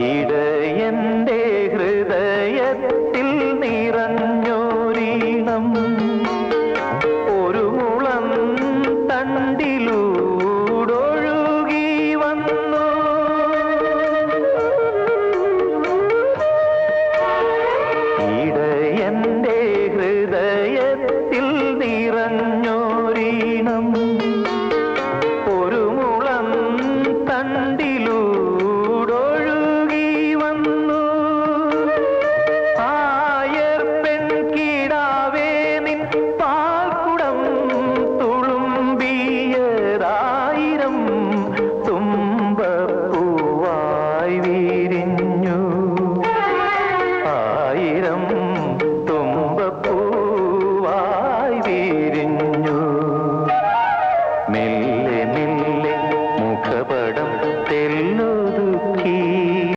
ಈ തുമ്പപ്പൂവായി വിരിഞ്ഞു. വിരിഞ്ഞു. മെല്ലെ